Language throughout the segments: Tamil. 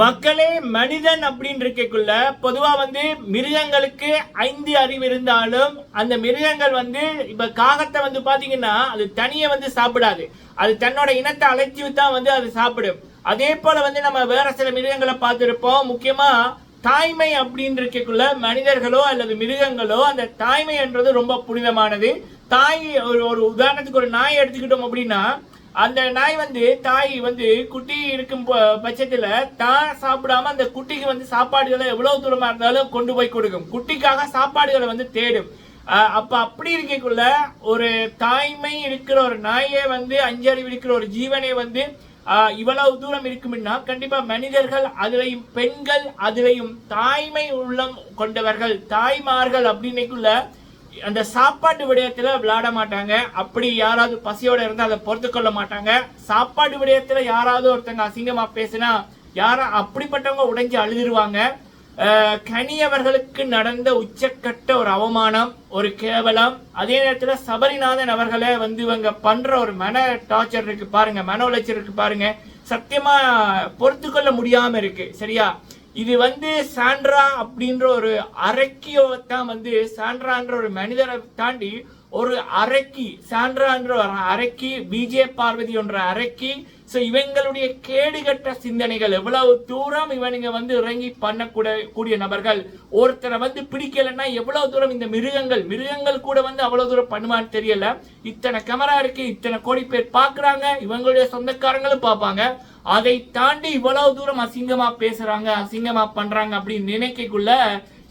மக்களே மனிதன் அப்படின்னு இருக்கக்குள்ள பொதுவா வந்து மிருகங்களுக்கு ஐந்து அறிவு இருந்தாலும் அந்த மிருகங்கள் வந்து இப்ப காகத்தை வந்து பாத்தீங்கன்னா அது தனியே வந்து சாப்பிடாது. அது தன்னோட இனத்தை அழைச்சி தான் வந்து அது சாப்பிடும். அதே போல வந்து நம்ம வேற சில மிருகங்களை பார்த்துருப்போம். முக்கியமா தாய்மை அப்படின்னு இருக்கக்குள்ள மனிதர்களோ அல்லது மிருகங்களோ அந்த தாய்மை என்றது ரொம்ப புனிதமானது. தாய் ஒரு ஒரு உதாரணத்துக்கு ஒரு நாய் எடுத்துக்கிட்டோம் அப்படின்னா அந்த நாய் வந்து தாய் வந்து குட்டி இருக்கும் பட்சத்தில் பட்சத்துல தான் சாப்பிடாம அந்த குட்டிக்கு வந்து சாப்பாடுகளை எவ்வளவு தூரமா இருந்தாலும் கொண்டு போய் கொடுக்கும். குட்டிக்காக சாப்பாடுகளை வந்து தேடும். அப்ப அப்படி இருக்கக்குள்ள ஒரு தாய்மை இருக்கிற ஒரு நாயே வந்து அஞ்சறிவு இருக்கிற ஒரு ஜீவனை வந்து இவ்வளவு தூரம் இருக்கும்னா கண்டிப்பா மனிதர்கள் அதுலையும் பெண்கள் அதுலையும் தாய்மை உள்ளம் கொண்டவர்கள் தாய்மார்கள் அப்படின்னைக்குள்ள அந்த சாப்பாட்டு விடயத்துல விளையாட மாட்டாங்க. அப்படி யாராவது பசியோட இருந்தா அதை பொறுத்து கொள்ள மாட்டாங்க. சாப்பாடு விடயத்துல யாராவது ஒருத்தங்க அசிங்கமா பேசினா யாரா அப்படிப்பட்டவங்க உடைஞ்சு அழுதுருவாங்க. கனியவர்களுக்கு கனி அவர்களுக்கு நடந்த உச்சக்கட்ட ஒரு அவமானம் ஒரு கேவலம். அதே நேரத்துல சபரிநாதன் அவர்களை வந்து இவங்க பண்ற ஒரு மன டார்ச்சர் இருக்கு பாருங்க மன உளைச்சல் இருக்கு பாருங்க. சத்தியமா பொறுத்து கொள்ள முடியாம இருக்கு சரியா? இது வந்து சாண்ட்ரா அப்படின்ற ஒரு அரக்கியத்தான் வந்து சாண்ட்ரான்ற ஒரு மனிதரை தாண்டி ஒரு அரக்கி சாண்ட்ரான்ற ஒரு அரக்கி பிஜே பார்வதி என்ற அரக்கி ஸோ இவங்களுடைய கேடுகட்ட சிந்தனைகள் எவ்வளவு தூரம் இவனுங்க வந்து இறங்கி பண்ணக்கூட கூடிய நபர்கள் ஒருத்தரை வந்து பிடிக்கலைன்னா எவ்வளவு தூரம் இந்த மிருகங்கள் மிருகங்கள் கூட வந்து அவ்வளவு தூரம் பண்ணுவான்னு தெரியல. இத்தனை கேமரா இருக்கு இத்தனை கோடி பேர் பார்க்குறாங்க இவங்களுடைய சொந்தக்காரங்களும் பார்ப்பாங்க. அதை தாண்டி இவ்வளவு தூரம் அசிங்கமா பேசுறாங்க அசிங்கமா பண்றாங்க அப்படின்னு நினைக்கக்குள்ள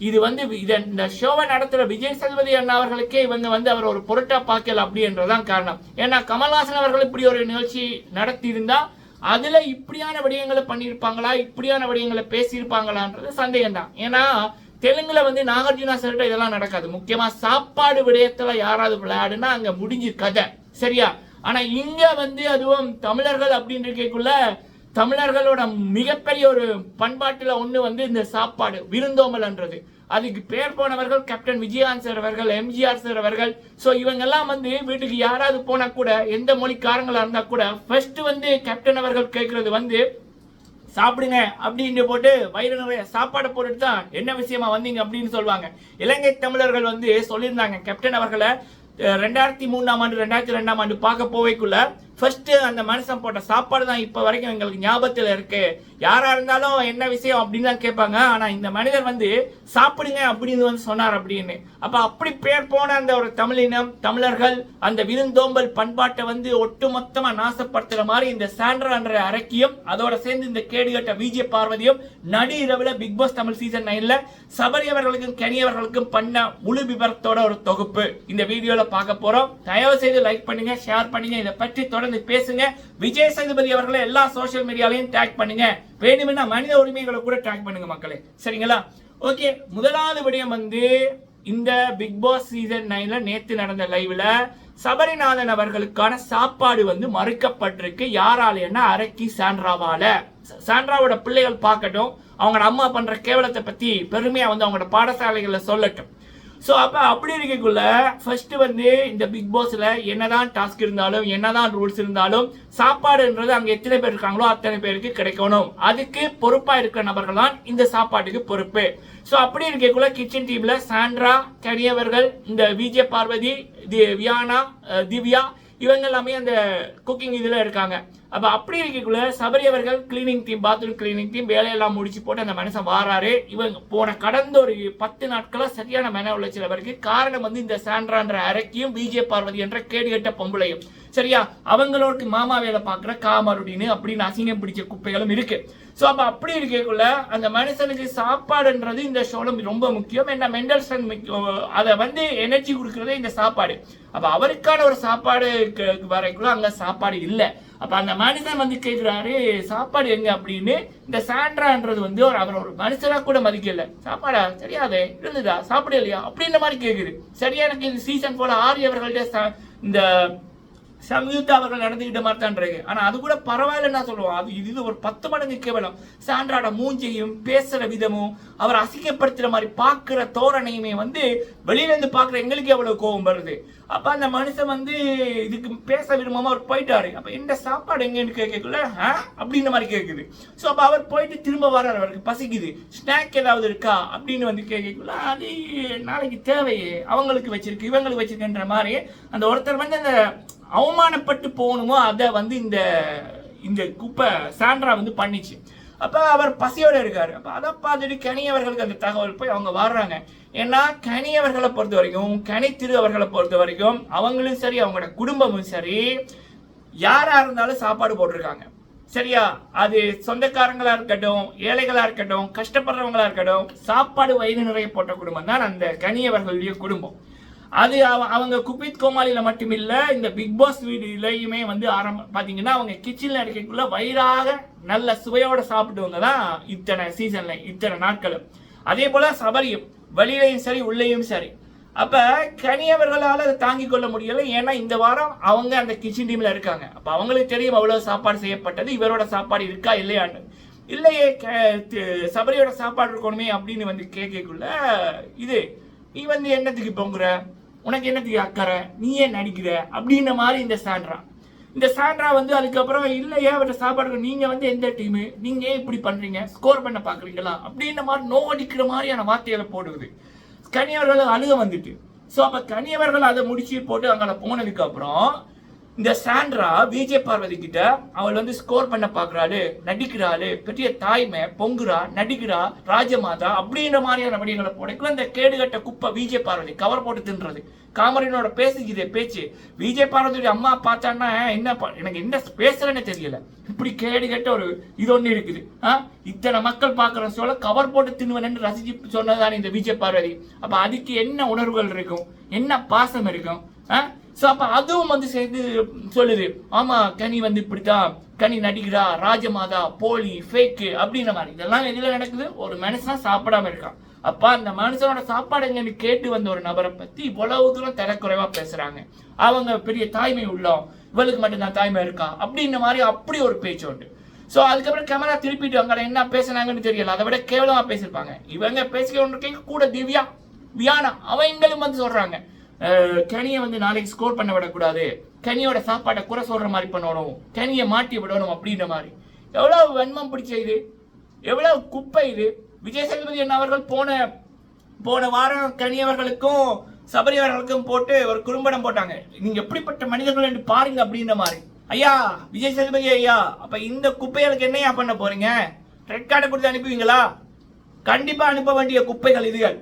இது வந்து இதை இந்த ஷோவை நடத்துகிற விஜய் சேதுபதி அண்ணா அவர்களுக்கே இவங்க வந்து அவர் ஒரு பொருட்டா பார்க்கல அப்படின்றதான் காரணம். ஏன்னா கமல்ஹாசன் அவர்கள் இப்படி ஒரு நிகழ்ச்சி நடத்தியிருந்தா அதில் இப்படியான விடயங்களை பண்ணியிருப்பாங்களா இப்படியான விடயங்களை பேசியிருப்பாங்களான்றது சந்தேகம் தான் ஏன்னா தெலுங்குல வந்து நாகார்ஜுனா சார்கிட்ட இதெல்லாம் நடக்காது. முக்கியமா சாப்பாடு விடயத்துல யாராவது விளையாடுனா அங்க முடிஞ்சு கதை சரியா? ஆனா இங்க வந்து அதுவும் தமிழர்கள் அப்படின்னு இருக்கக்குள்ள தமிழர்களோட மிகப்பெரிய ஒரு பண்பாட்டில் ஒன்று வந்து இந்த சாப்பாடு விருந்தோம்பல்ன்றது அதுக்கு பேர் போனவர்கள் கேப்டன் விஜயகாந்த் சார் அவர்கள் எம்ஜிஆர் சார் அவர்கள். ஸோ இவங்கெல்லாம் வந்து வீட்டுக்கு யாராவது போனால் கூட எந்த மொழிக்காரங்களாக இருந்தால் கூட ஃபர்ஸ்ட் வந்து கேப்டன் அவர்கள் கேட்குறது வந்து சாப்பிடுங்க அப்படின்னு போட்டு வயிறு நிறைய சாப்பாடை போட்டுட்டு தான் என்ன விஷயமா வந்தீங்க அப்படின்னு சொல்லுவாங்க. இலங்கை தமிழர்கள் வந்து சொல்லியிருந்தாங்க கேப்டன் அவர்களை ரெண்டாயிரத்தி மூணாம் ஆண்டு ரெண்டாயிரத்தி ரெண்டாம் ஆண்டு பார்க்க போவைக்குள்ள ஃபர்ஸ்ட் அந்த மனுஷன் போட்ட சாப்பாடு தான் இப்போ வரைக்கும் எங்களுக்கு ஞாபகத்தில் இருக்கு. யாரா இருந்தாலும் என்ன விஷயம் அப்படின்னு தான் கேட்பாங்க. ஆனா இந்த மனிதர் வந்து சாப்பிடுங்க அப்படின்னு வந்து சொன்னார் அப்படின்னு. அப்ப அப்படி பேர் போன அந்த ஒரு தமிழினம் தமிழர்கள் அந்த விருந்தோம்பல் பண்பாட்டை வந்து ஒட்டுமொத்தமாக நாசப்படுத்துற மாதிரி இந்த சாண்ட்ரான்ற அரக்கியும் அதோட சேர்ந்து இந்த கேடுகட்ட விஜய பார்வதியும் நடு இரவுல பிக் பாஸ் தமிழ் சீசன் நைன்ல சபரியவர்களுக்கும் கனியவர்களுக்கும் பண்ண முழு விபரத்தோட ஒரு தொகுப்பு. இந்த வீடியோல பார்க்க போறோம். தயவு செய்து லைக் பண்ணுங்க ஷேர் பண்ணுங்க. இதை பற்றி தொடர்ந்து பேசுங்க. விஜய் சேதுபதி அவர்களை எல்லா சோசியல் மீடியாலையும் டேக் பண்ணுங்க. வேணுமென்னா மனித உரிமைகளை கூட டேக் பண்ணுங்க மக்களே. சரிங்களா? ஓகே முதலாவது விடயம் வந்து இந்த பிக் பாஸ் சீசன் நைன்ல நேத்து நடந்த லைவ்ல சபரிநாதன் அவர்களுக்கான சாப்பாடு வந்து மறுக்கப்பட்டிருக்கு. யாராலேன்னா அரக்கி சாண்ட்ராவால. சாண்ட்ராவோட பிள்ளைகள் பார்க்கட்டும். அவங்களோட அம்மா பண்ற கேவலத்தை பத்தி பெருமையா வந்து அவங்களோட பாடசாலைகள்ல சொல்லட்டும். ஸோ அப்போ அப்படி இருக்கக்குள்ள ஃபர்ஸ்ட் வந்து இந்த பிக் பாஸில் என்னதான் டாஸ்க் இருந்தாலும் என்னதான் ரூல்ஸ் இருந்தாலும் சாப்பாடுன்றது அங்கே எத்தனை பேர் இருக்காங்களோ அத்தனை பேருக்கு கிடைக்கணும். அதுக்கு பொறுப்பாக இருக்கிற நபர்கள் தான் இந்த சாப்பாட்டுக்கு பொறுப்பு. ஸோ அப்படி இருக்கக்குள்ள கிச்சன் டீமில் சாண்ட்ரா கனியவர்கள் இந்த விஜய பார்வதி தி- வியானா திவ்யா இவங்க எல்லாமே அந்த குக்கிங் இதில் இருக்காங்க. அப்போ அப்படி இருக்கக்குள்ள சபரி அவர்கள் cleaning team bathroom cleaning team வேலையெல்லாம் முடிச்சு போட்டு அந்த மனுஷன் வாராரு. இவங்க போன கடந்த ஒரு பத்து நாட்களாக சரியான மன உளைச்சல் அவருக்கு. காரணம் வந்து இந்த சாண்ட்ரான்ற அரக்கியும் விஜய பார்வதி என்ற கேடுகட்ட பொம்பளையும். சரியா? அவங்களோட மாமா வேலை பார்க்குற காமருடின்னு அப்படின்னு அசிங்கம் பிடிச்ச குப்பைகளும் இருக்கு. ஸோ அப்போ அப்படி இருக்கக்குள்ள அந்த மனுஷனுக்கு சாப்பாடுன்றது இந்த ஷோல ரொம்ப முக்கியம். என்ன? மெண்டல் ஸ்ட்ரென்த் அதை வந்து எனர்ஜி கொடுக்குறதே இந்த சாப்பாடு. அப்போ அவருக்கான ஒரு சாப்பாடு வரைக்குள்ள அங்கே சாப்பாடு இல்லை. அப்ப அந்த மனுஷன் வந்து கேக்குறாரு சாப்பாடு எங்க? அப்படின்னு. இந்த சாண்ட்ரான்றது வந்து ஒரு அவர் ஒரு மனுஷனா கூட மதிக்கல. சாப்பாடா? சரியாதே இருந்ததா? சாப்பிட இல்லையா அப்படின்ற மாதிரி கேக்குது. சரியா எனக்கு இந்த சீசன் போல ஆரியவர்கள்ட்ட சா- இந்த சம்யுக்தா அவர்கள் நடந்துகிட்ட மாதிரி தான் இருக்கு ஆனா அது கூட பரவாயில்ல நான் சொல்லுவோம் அது இது ஒரு பத்து மடங்கு கேவலம். சான்றாட மூஞ்சையும் பேசுற விதமும் அவர் அசிங்கப்படுத்துற மாதிரி பார்க்கிற தோரணையுமே வந்து வெளியில இருந்து பார்க்குற எங்களுக்கு எவ்வளவு கோபம் வருது. அப்ப அந்த மனுஷன் வந்து இதுக்கு பேச விரும்பாம அவர் போயிட்டாரு. அப்ப இந்த சாப்பாடு எங்கன்னு கேட்கக்குள்ள "ஆ?" அப்படின்ற மாதிரி கேட்குது ஸோ அப்ப அவர் போயிட்டு திரும்ப வர்றாரு. அவருக்கு பசிக்குது. ஸ்நாக் ஏதாவது இருக்கா? அப்படின்னு வந்து கேட்கக்குள்ள அது நாளைக்கு தேவையே. அவங்களுக்கு வச்சிருக்கு இவங்களுக்கு வச்சிருக்குன்ற மாதிரி அந்த ஒருத்தர் வந்து அந்த அவமானப்பட்டு போகணுமோ அதை வந்து இந்த இந்த குப்பை சாண்ட்ரா வந்து பண்ணிச்சு. அப்போ அவர் பசியோட இருக்கார். அப்போ அதை பார்த்துட்டு கனியவர்களுக்கு அந்த தகவல் போய் அவங்க வர்றாங்க. ஏன்னா கனியவர்களை பொறுத்த வரைக்கும் கனி அவர்களை பொறுத்த வரைக்கும் அவங்களும் சரி அவங்களோட குடும்பமும் சரி யாராக இருந்தாலும் சாப்பாடு போட்டிருக்காங்க. சரியா? அது சொந்தக்காரங்களாக இருக்கட்டும் ஏழைகளாக இருக்கட்டும் கஷ்டப்படுறவங்களாக இருக்கட்டும் சாப்பாடு வயிறு நிறைய போட்ட குடும்பம் தான் அந்த கனியவர்களுடைய குடும்பம். அது அவ- அவங்க குபித் கோமாளியில் மட்டுமில்லை இந்த பிக் பாஸ் வீடுலேயுமே வந்து ஆரம்ப பார்த்தீங்கன்னா அவங்க கிச்சனில் இருக்கக்குள்ள வயிறாக நல்ல சுவையோட சாப்பிட்டவங்க தான் இத்தனை சீசனில் இத்தனை நாட்களும் அதே போல் சபரியும் வெளியிலையும் சரி உள்ளேயும் சரி. அப்போ கனியவர்களால் அதை தாங்கிக் கொள்ள முடியலை. ஏன்னா இந்த வாரம் அவங்க அந்த கிச்சன் டீமில் இருக்காங்க. அப்போ அவங்களுக்கு தெரியும் அவ்வளோ சாப்பாடு செய்யப்பட்டது. இவரோட சாப்பாடு இருக்கா இல்லையான்னு. இல்லையே சபரியோட சாப்பாடு இருக்கணுமே அப்படின்னு வந்து கேட்கக்குள்ள இது நீ வந்து என்னத்துக்கு பொங்குற? உனக்கு என்னத்துக்கு அக்கறை நீ ஏன் நடிக்கிற? அப்படின்ற மாதிரி இந்த சாண்ட்ரா. இந்த சாண்ட்ரா வந்து அதுக்கப்புறம் இல்லையே அவர்கிட்ட சாப்பாடு நீங்கள் வந்து எந்த டீமு நீங்கள் ஏன் இப்படி பண்ணுறீங்க ஸ்கோர் பண்ண பார்க்குறீங்களா? அப்படின்ற மாதிரி நோ அடிக்கிற மாதிரியான வார்த்தைகளை போடுவது. கனியவர்கள் அழுக வந்துட்டு. ஸோ அப்போ கனியவர்கள் அதை முடிச்சு போட்டு அங்கே போனதுக்கப்புறம் இந்த சாண்ட்ரா விஜய் பார்வதி கிட்ட அவள் வந்து ஸ்கோர் பண்ண பாக்குறாளு நடிக்கிறாளு பெரிய தாய்மை பொங்குறா நடிக்கிறா ராஜமாதா அப்படின்ற மாதிரியான வடிகளை போடக்குள்ள இந்த கேடுகட்ட குப்பை விஜய் பார்வதி கவர் போட்டு தின்றது. காமரினோட பேசுகிறே பேச்சு. விஜய் பார்வதியுடைய அம்மா பார்த்தான்னா என்ன எனக்கு என்ன பேசுறேன்னு தெரியல. இப்படி கேடுகெட்ட ஒரு இது ஒன்று இருக்குது. ஆ? இத்தனை மக்கள் பார்க்குற சொல்ல கவர் போட்டு தின்னுவனு ரசிச்சு சொன்னதானே இந்த விஜய் பார்வதி. அப்போ அதுக்கு என்ன உணர்வுகள் இருக்கும்? என்ன பாசம் இருக்கும்? ஆ? ஸோ அப்போ அதுவும் வந்து சேர்ந்து சொல்லுது. ஆமாம் கனி வந்து இப்படித்தான். கனி நடிக்கிறா ராஜமாதா போலி ஃபேக்கு அப்படின்ற மாதிரி. இதெல்லாம் எதில் நடக்குது? ஒரு மனுஷன் சாப்பிடாம இருக்கான். அப்போ அந்த மனுஷனோட சாப்பாடு எங்கன்னு கேட்டு வந்த ஒரு நபரை பற்றி இவ்வளவு தூரம் தரக்குறைவாக பேசுகிறாங்க அவங்க பெரிய தாய்மை உள்ளோம். இவளுக்கு மட்டும்தான் தாய்மை இருக்கா? அப்படின்ற மாதிரி அப்படி ஒரு பேச்சு உண்டு. ஸோ அதுக்கப்புறம் கேமரா திருப்பிட்டு அங்கே என்ன பேசுனாங்கன்னு தெரியல. அதை விட கேவலமாக பேசியிருப்பாங்க. இவங்க பேசிக்க கூட திவ்யா வியானா அவங்களும் வந்து சொல்கிறாங்க கனியை வந்து நாளைக்கு ஸ்கோர் பண்ண விடக்கூடாது. கனியோட சாப்பாட்டை குறை சொல்கிற மாதிரி பண்ணணும். கனியை மாட்டி விடணும் அப்படின்ற மாதிரி. எவ்வளோ வன்மம் பிடிச்ச இது. எவ்வளோ குப்பை இது. விஜய் சேதுபதி என்ன அவர்கள் போன போன வாரம் கனியவர்களுக்கும் சபரி அவர்களுக்கும் போட்டு ஒரு குறும்படம் போட்டாங்க. நீங்க எப்படிப்பட்ட மனிதர்கள் என்று பாருங்க அப்படின்ற மாதிரி. ஐயா விஜய் சேதுபதி ஐயா அப்ப இந்த குப்பைகளுக்கு என்னையா பண்ண போறீங்க? ரெட் கார்டை கொடுத்து அனுப்புவீங்களா? கண்டிப்பா அனுப்ப வேண்டிய குப்பைகள் இதுகள்.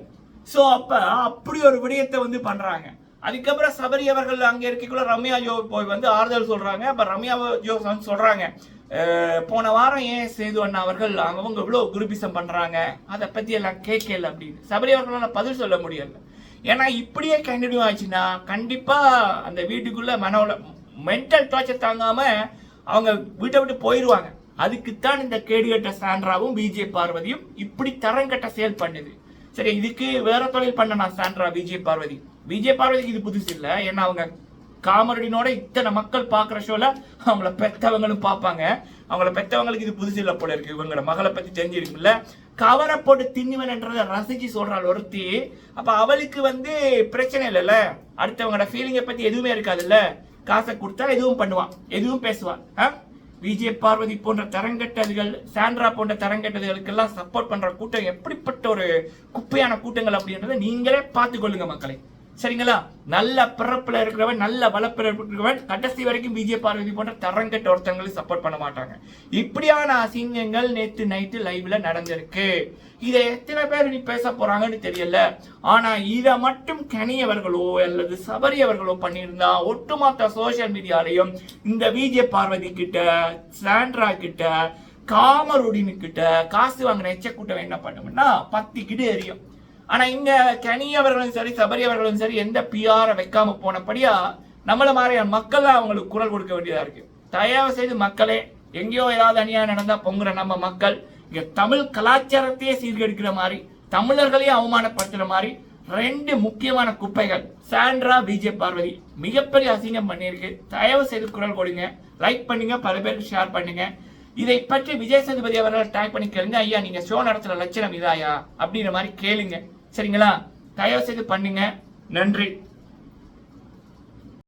ஸோ அப்போ அப்படி ஒரு விடயத்தை வந்து பண்ணுறாங்க அதுக்கப்புறம் சபரி அவர்கள் அங்கே இருக்கக்குள்ள ரம்யா ஜோ போய் வந்து ஆறுதல் சொல்கிறாங்க அப்போ ரம்யா ஜோ வந்து சொல்கிறாங்க போன வாரம் ஏன் சேது அண்ணா அவர்கள் அவங்க இவ்வளோ குருபிசம் பண்ணுறாங்க அதை பற்றி எல்லாம் கேட்கல அப்படின்னு. சபரி அவர்களால் பதில் சொல்ல முடியல. ஏன்னா இப்படியே கண்டினியூ ஆச்சுன்னா கண்டிப்பாக அந்த வீட்டுக்குள்ளே மன மென்டல் டார்ச்சர் தாங்காமல் அவங்க வீட்டை விட்டு போயிடுவாங்க அதுக்குத்தான் இந்த கேடுகட்ட சாண்ட்ராவும் விஜய் பார்வதியும் இப்படி தரங்கட்ட செயல் பண்ணுது. சரி இதுக்கு வேற தொழில் பண்ணனா சாண்ட்ரா விஜய் பார்வதி. விஜய் பார்வதிக்கு இது புதுசு இல்ல. ஏன்னா அவங்க காமரடினோட இத்தனை மக்கள் பாக்குற ஷோல அவங்கள பெத்தவங்களும் பார்ப்பாங்க. அவங்கள பெத்தவங்களுக்கு இது புதுசு இல்ல போல இருக்கு. இவங்களோட மகளை பத்தி தெரிஞ்சிருக்குல்ல கவரை போட்டு தின்னுவன்ன்றத ரசிச்சு சொல்றாள் ஒருத்தி. அப்ப அவளுக்கு வந்து பிரச்சனை இல்லைல்ல. அடுத்தவங்களோட ஃபீலிங்கை பத்தி எதுவுமே இருக்காதுல்ல. காசை கொடுத்தா எதுவும் பண்ணுவான் எதுவும் பேசுவான் ஆ? விஜய பார்வதி போன்ற தரங்கட்டதுகள் சாண்ட்ரா போன்ற தரங்கட்டதுகளுக்கெல்லாம் சப்போர்ட் பண்ற கூட்டம் எப்படிப்பட்ட ஒரு குப்பையான கூட்டங்கள் அப்படின்றத நீங்களே பார்த்து கொள்ளுங்க மக்களை. சரிங்களா? நல்ல பிறப்பில் இருக்கிறவன் நல்ல வளப்பிறப்பு இருக்கிறவன் கடைசி வரைக்கும் விஜய பார்வதி போன்ற தரங்கட்ட ஒருத்தங்களுக்கு சப்போர்ட் பண்ண மாட்டாங்க. இப்படியான அசிங்கங்கள் நேற்று நைட்டு லைவ்ல நடந்திருக்கு. இதை எத்தனை பேர் நீ பேச போறாங்கன்னு தெரியல. ஆனா இதை மட்டும் கனியவர்களோ அல்லது சபரியவர்களோ பண்ணியிருந்தா ஒட்டுமொத்த சோஷியல் மீடியாலையும் இந்த விஜய பார்வதி கிட்ட சாண்ட்ரா கிட்ட காமருடினு கிட்ட காசு வாங்கின எச்ச கூட்டம் என்ன பண்ணுவோம்னா பத்திக்கிட்டு எரியும். ஆனா இங்க கனி அவர்களும் சரி சபரி அவர்களும் சரி எந்த பிஆர வைக்காம போனபடியா நம்மள மாதிரியான மக்கள் தான் அவங்களுக்கு குரல் கொடுக்க வேண்டியதா இருக்கு. தயவு செய்து மக்களே எங்கேயோ ஏதாவது அநியாயம் நடந்தா பொங்குற நம்ம மக்கள் இங்க தமிழ் கலாச்சாரத்தையே சீர்கெடுக்கிற மாதிரி தமிழர்களையும் அவமானப்படுத்துற மாதிரி ரெண்டு முக்கியமான குப்பைகள் சாண்ட்ரா விஜய் பார்வதி மிகப்பெரிய அசிங்கம் பண்ணியிருக்கு. தயவு செய்து குரல் கொடுங்க லைக் பண்ணுங்க பல பேருக்கு ஷேர் பண்ணுங்க. இதை பற்றி விஜய் சேதுபதி அவர்கள் டேக் பண்ணி கேளுங்க ஐயா நீங்க ஷோ நடத்துற லட்சணம் இதாயா? அப்படின்ற மாதிரி கேளுங்க. சரிங்களா? தயவு செய்து பண்ணுங்க. நன்றி.